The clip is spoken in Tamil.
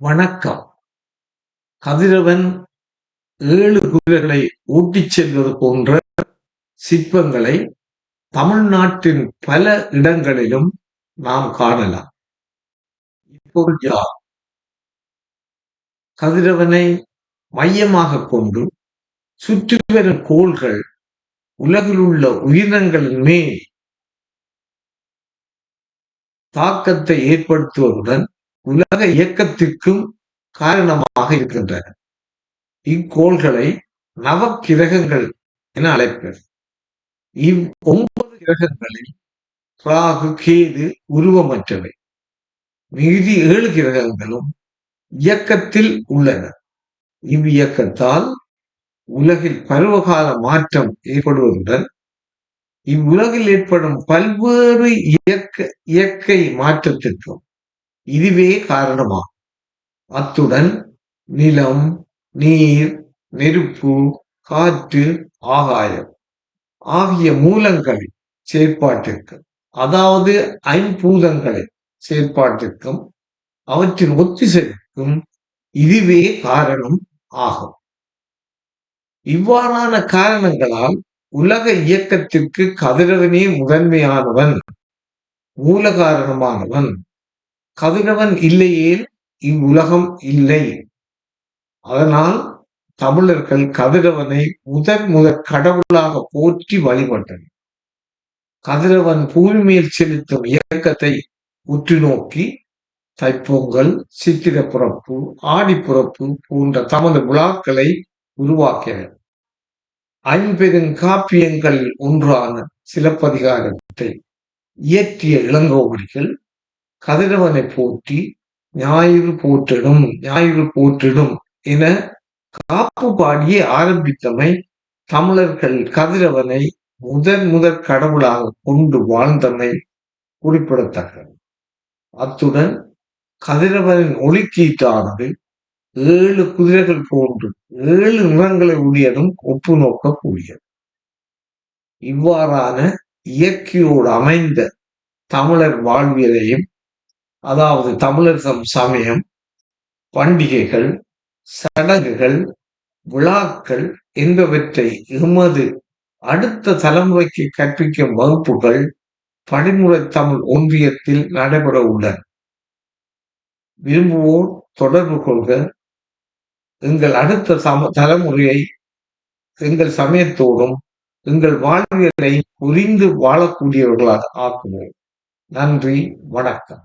வணக்கம். கதிரவன் ஏழு குதிரைகளை ஊட்டிச் செல்வது போன்ற சிற்பங்களை தமிழ்நாட்டின் பல இடங்களிலும் நாம் காணலாம். இப்போ யார்? கதிரவனை மையமாக கொண்டு சுற்றி வரும் கோள்கள் உலகில் உள்ள உயிரினங்களின் மேல் தாக்கத்தை ஏற்படுத்துவதுடன் உலக இயக்கத்திற்கும் காரணமாக இருக்கின்றன. இக்கோள்களை நவக்கிரகங்கள் என அழைப்பர். இவ் ஒன்பது கிரகங்களில் ராகு கேது உருவமற்றவை. மீதி ஏழு கிரகங்களும் இயக்கத்தில் உள்ளன. இவ்வியக்கத்தால் உலகில் பருவகால மாற்றம் ஏற்படுவதுடன் இவ்வுலகில் ஏற்படும் பல்வேறு இயக்க இயற்கை மாற்றத்திற்கும் இதுவே காரணமாகும் அத்துடன் நிலம் நீர் நெருப்பு காற்று ஆகாயம் ஆகிய மூலங்களின் செயற்பாட்டிற்கு அதாவது ஐம்பூதங்களின் செயற்பாட்டிற்கும் அவற்றின் ஒத்திசைக்கும் இதுவே காரணம் ஆகும். இவ்வாறான காரணங்களால் உலக இயக்கத்திற்கு கதிரவனே முதன்மையானவன் மூல காரணமானவன் கதிரவன் இல்லையேல் இவ்வுலகம் இல்லை. அதனால் தமிழர்கள் கதிரவனை முதன் முதற் கடவுளாக போற்றி வழிபட்டனர். கதிரவன் பூமி மேல் செலுத்தும் இயக்கத்தை உற்று நோக்கி தைப்பொங்கல் சித்திர புறப்பு ஆடிப்புறப்பு போன்ற தமது விழாக்களை உருவாக்கினர். ஐம்பெருங்காப்பியங்கள் ஒன்றான சிலப்பதிகாரத்தை இயற்றிய இளங்கோவடிகள் கதிரவனை போற்றி ஞாயிறு போற்றிடும் ஞாயிறு போற்றிடும் என காப்பு பாடியே ஆரம்பித்தமை தமிழர்கள் கதிரவனை முதன் முதற் கடவுளாக கொண்டு வாழ்ந்தமை குறிப்பிடத்தக்கது. அத்துடன் கதிரவனின் ஒளிக்கீட்டானது ஏழு குதிரைகள் போன்று ஏழு நிறங்களை உடையதும் ஒப்பு நோக்கக்கூடியது. இவ்வாறான இயற்கையோடு அமைந்த தமிழர் வாழ்வியலையும் அதாவது தமிழர் சமயம் பண்டிகைகள் சடங்குகள் விழாக்கள் என்பவற்றை எமது அடுத்த தலைமுறைக்கு கற்பிக்கும் வகுப்புகள் படிமுறை தமிழ் ஒன்றியத்தில் நடைபெற உள்ளன. விரும்புவோர் தொடர்பு கொள்க. எங்கள் அடுத்த சம தலைமுறையை எங்கள் சமயத்தோடும் எங்கள் வாழ்வியலை புரிந்து வாழக்கூடியவர்களாக ஆக்குவோம். நன்றி வணக்கம்.